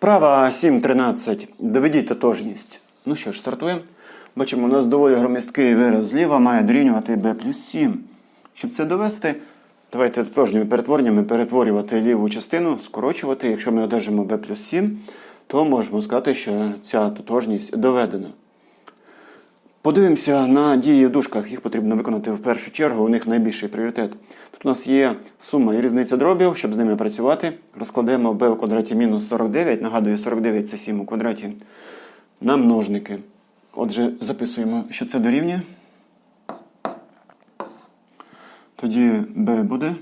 Вправа 7.13. Доведіть тотожність. Ну що ж, стартуємо. Бачимо, у нас доволі громісткий вираз зліва має дорівнювати b плюс 7. Щоб це довести, давайте тотожніми перетвореннями перетворювати ліву частину, скорочувати. Якщо ми одержимо b плюс 7, то можемо сказати, що ця тотожність доведена. Подивимося на дії в дужках. Їх потрібно виконати в першу чергу, у них найбільший пріоритет. Тут у нас є сума і різниця дробів, щоб з ними працювати. Розкладемо b у квадраті мінус 49. Нагадую, 49 це 7 у квадраті. На множники. Отже, записуємо, що це дорівнює. Тоді b буде,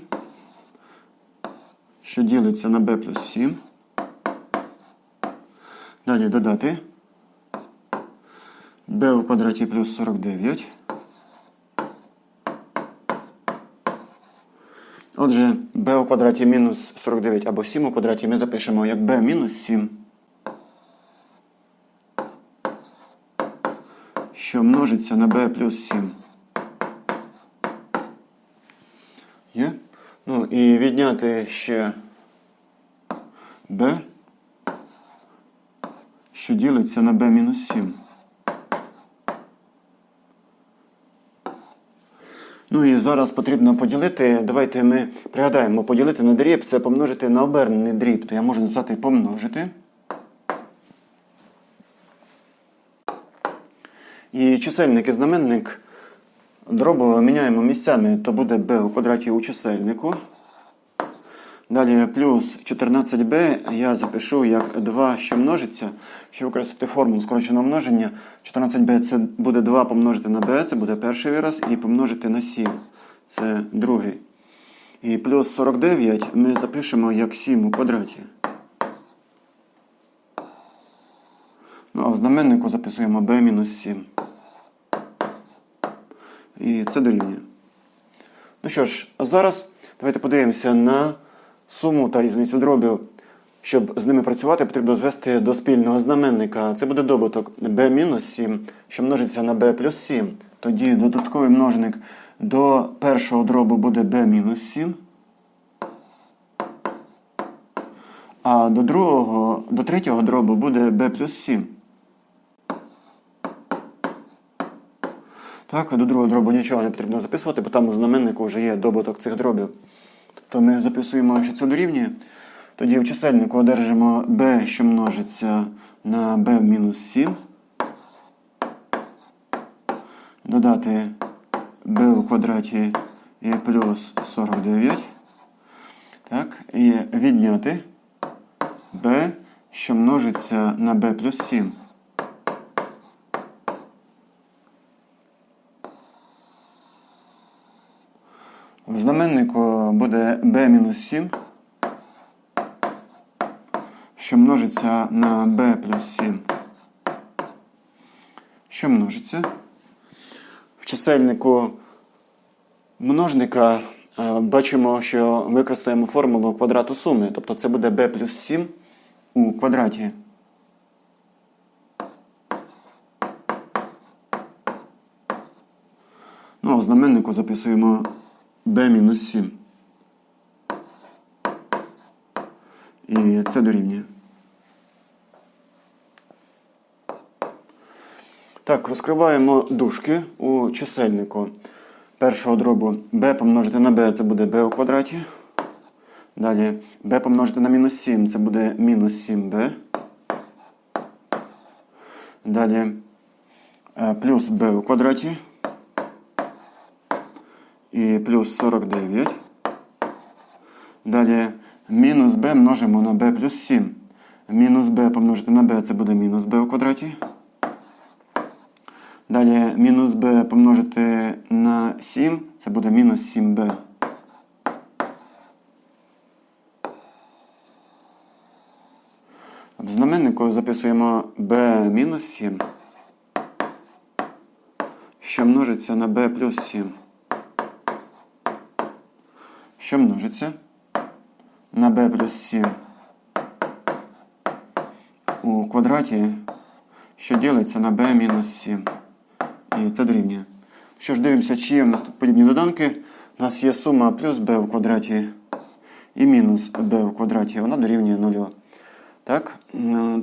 що ділиться на b плюс 7. Далі додати b у квадраті плюс 49. Отже, b у квадраті мінус 49 або 7 у квадраті ми запишемо як b мінус 7, що множиться на b плюс 7. Є? Ну і відняти ще b, що ділиться на b мінус 7. Ну і зараз потрібно поділити. Давайте ми пригадаємо, поділити на дріб це помножити на обернений дріб. То я можу написати помножити. І чисельник і знаменник дробу міняємо місцями, то буде b у квадраті у чисельнику. Далі плюс 14b я запишу як 2, що множиться. Щоб використати формулу скороченого множення, 14b це буде 2 помножити на b, це буде перший вираз, і помножити на 7. Це другий. І плюс 49 ми запишемо як 7 у квадраті. Ну, а в знаменнику записуємо b мінус 7. І це дорівнює. Ну що ж, а зараз давайте подивимося на суму та різницю дробів. Щоб з ними працювати, потрібно звести до спільного знаменника. Це буде добуток b-7, що множиться на b плюс 7. Тоді додатковий множник до першого дробу буде b-7. А до другого, до третього дробу буде b плюс 7. Так, до другого дробу нічого не потрібно записувати, бо там у знаменнику вже є добуток цих дробів. Тобто ми записуємо, що це дорівнює. Тоді в чисельнику одержимо b, що множиться на b мінус 7. Додати b у квадраті і плюс 49. Так, і відняти b, що множиться на b плюс 7. В знаменнику буде b-7, що множиться на b плюс 7. Що множиться? В чисельнику множника е, бачимо, що використаємо формулу квадрату суми. Тобто це буде b плюс 7 у квадраті. Ну, а в знаменнику записуємо b-7. І це дорівнює. Так, розкриваємо дужки у чисельнику першого дробу b помножити на b це буде b у квадраті. Далі b помножити на мінус 7 це буде мінус 7b. Далі е, плюс b у квадраті і плюс 49. Далі мінус b множимо на b плюс 7. Мінус b помножити на b це буде мінус b у квадраті. Далі мінус b помножити на 7 це буде мінус 7b. В знаменнику записуємо b мінус 7, що множиться на b плюс 7 що множиться на b плюс 7 у квадраті, що ділиться на b мінус 7. І це дорівнює. Що ж, дивимося, чи є в нас тут подібні доданки. У нас є сума плюс b в квадраті і мінус b в квадраті. Вона дорівнює 0. Так?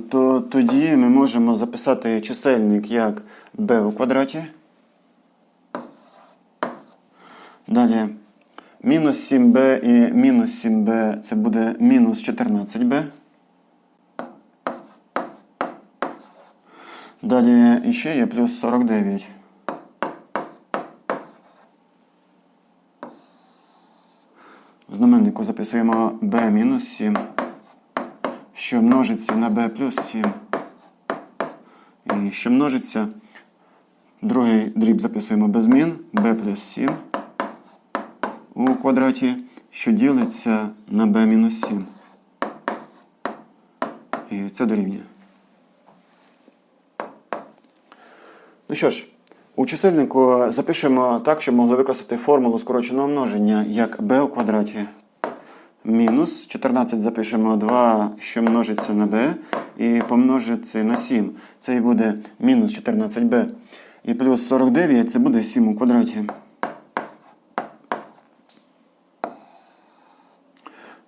То тоді ми можемо записати чисельник як b у квадраті. Далі мінус 7b і мінус 7b це буде мінус 14b. Далі ще є плюс 49. В знаменнику записуємо b мінус 7, що множиться на b плюс 7. І що множиться. Другий дріб записуємо без змін b плюс 7 у квадраті, що ділиться на b мінус 7. І це дорівнює. Ну що ж, у чисельнику запишемо так, щоб могли використати формулу скороченого множення як b у квадраті мінус 14 запишемо 2, що множиться на b, і помножити на 7. Це і буде мінус 14b. І плюс 49 це буде 7 у квадраті.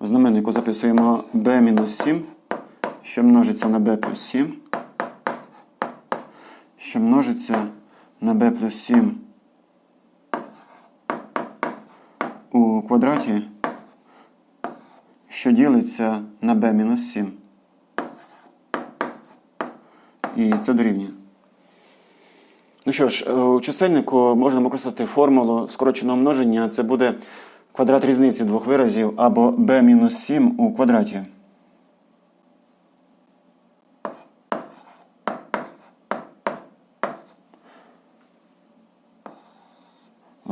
Знаменнику записуємо b-7, що множиться на b плюс 7, що множиться на b плюс 7 у квадраті, що ділиться на b мінус 7. І це дорівнює. Ну що ж, у чисельнику можна використати формулу скороченого множення. Це буде квадрат різниці двох виразів або b мінус 7 у квадраті.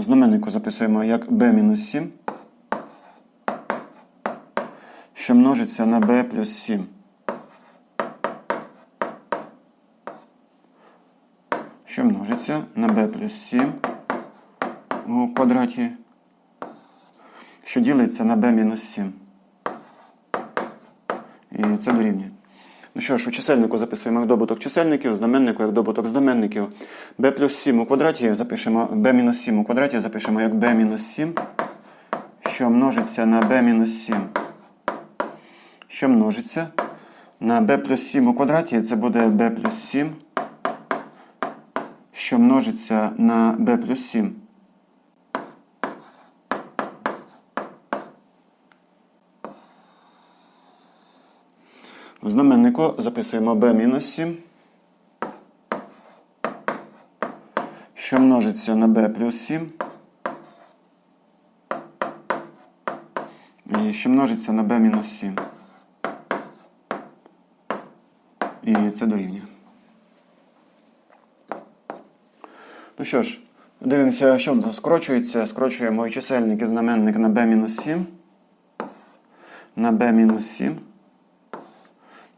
Знаменнику записуємо як b мінус 7, що множиться на b плюс 7. Що множиться на b плюс 7 у квадраті, що ділиться на b мінус 7. І це дорівнює. Ну що ж, у чисельнику записуємо як добуток чисельників, в знаменнику як добуток знаменників. b плюс 7 у квадраті запишемо b-7 у квадраті запишемо як b-7, що множиться на b-7, Що множиться на b плюс 7 у квадраті, це буде b плюс 7, що множиться на b плюс 7. Знаменнику записуємо b мінус 7, що множиться на b плюс 7. І що множиться на b мінус 7. І це дорівнює. Ну що ж, дивимося, що нас скорочується. Скорочуємо і чисельник і знаменник на b мінус 7. На b мінус 7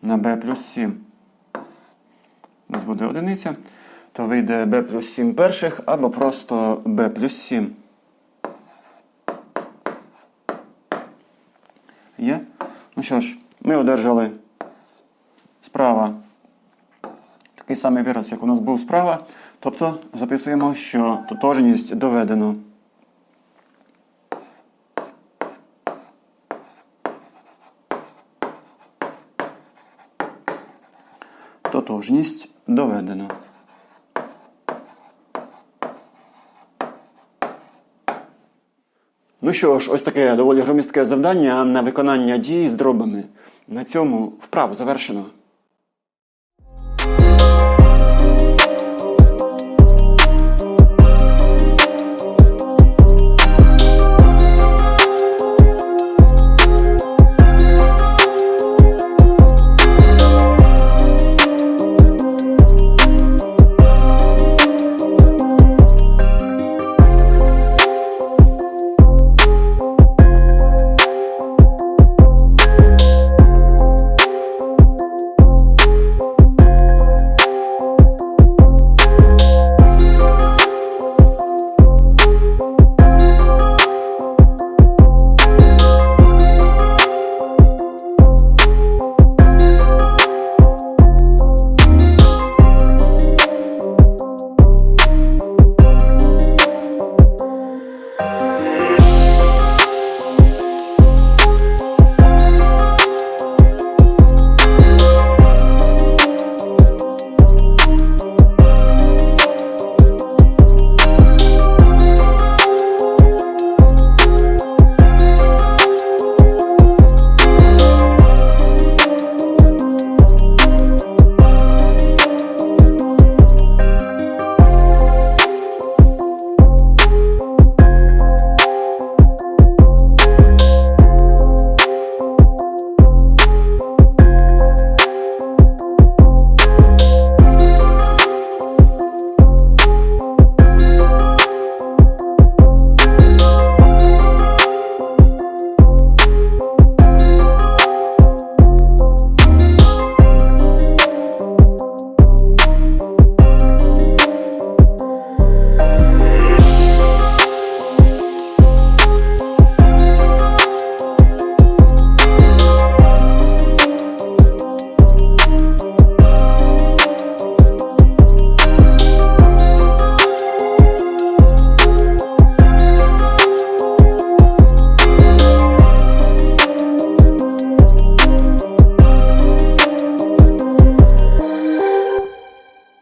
на b плюс 7. У нас буде одиниця, то вийде b плюс 7 перших або просто b плюс 7. Є? Ну що ж, ми одержали справа такий самий вираз, як у нас був справа. Тобто записуємо, що тотожність доведено. Тотожність доведено. Ну що ж, ось таке доволі громістке завдання на виконання дій з дробами. На цьому вправу завершено.